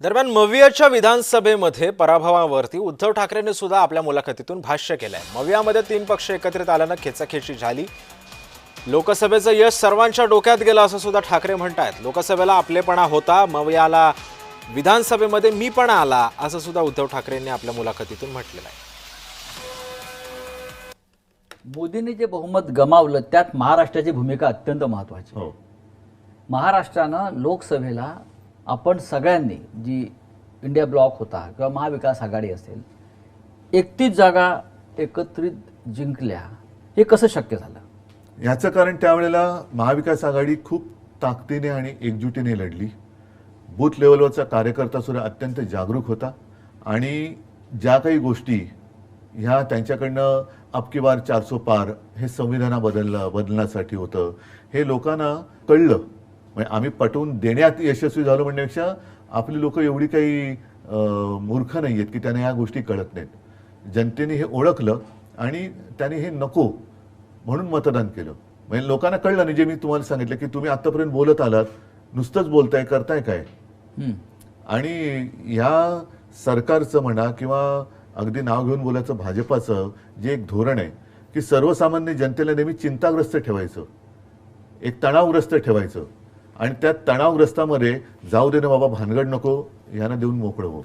दरम्यान मवियाच्या विधानसभेमध्ये पराभवावरती उद्धव ठाकरेंनी सुद्धा आपल्या मुलाखतीतून भाष्य केलंय. मवियामध्ये तीन पक्ष एकत्रित आल्यानं खेचाखेची झाली. लोकसभेचं यश सर्वांच्या डोक्यात गेलं असं सुद्धा ठाकरे म्हणतायत. लोकसभेला आपलेपणा होता मवियाला विधानसभेमध्ये मीपणा आला असं सुद्धा उद्धव ठाकरेंनी आपल्या मुलाखतीतून म्हटलेलं आहे. मोदींनी जे बहुमत गमावलं त्यात महाराष्ट्राची भूमिका अत्यंत महत्त्वाची हो. महाराष्ट्रानं लोकसभेला आपण सगळ्यांनी जी इंडिया ब्लॉक होता किंवा महाविकास आघाडी असेल एकतीस जागा एकत्रित जिंकल्या हे कसं शक्य झालं? याचं कारण त्यावेळेला महाविकास आघाडी खूप ताकदीने आणि एकजुटीने लढली. बूथ लेवलवरचा कार्यकर्ता सुद्धा अत्यंत जागरूक होता आणि ज्या काही गोष्टी ह्या त्यांच्याकडनं अबकी बार चारसो पार हे संविधाना बदललं बदलण्यासाठी होतं हे लोकांना कळलं. म्हणजे आम्ही पटवून देण्यात यशस्वी झालो म्हणण्यापेक्षा आपली लोक एवढी काही मूर्ख नाही आहेत की त्यांना या गोष्टी कळत नाहीत. जनतेने हे ओळखलं आणि त्याने हे नको म्हणून मतदान केलं. म्हणजे लोकांना कळलं नाही जे मी तुम्हाला सांगितलं की तुम्ही आतापर्यंत बोलत आलात नुसतंच बोलताय करताय काय. आणि ह्या सरकारचं म्हणा किंवा अगदी नाव घेऊन बोलायचं भाजपाचं जे एक धोरण आहे की सर्वसामान्य जनतेला नेहमी चिंताग्रस्त ठेवायचं. एक तणावग्रस्त ठेवायचं. आणि त्या तणावग्रस्तामध्ये जाऊ दे ना बाबा भानगड नको यांना देऊन मोकळं हो.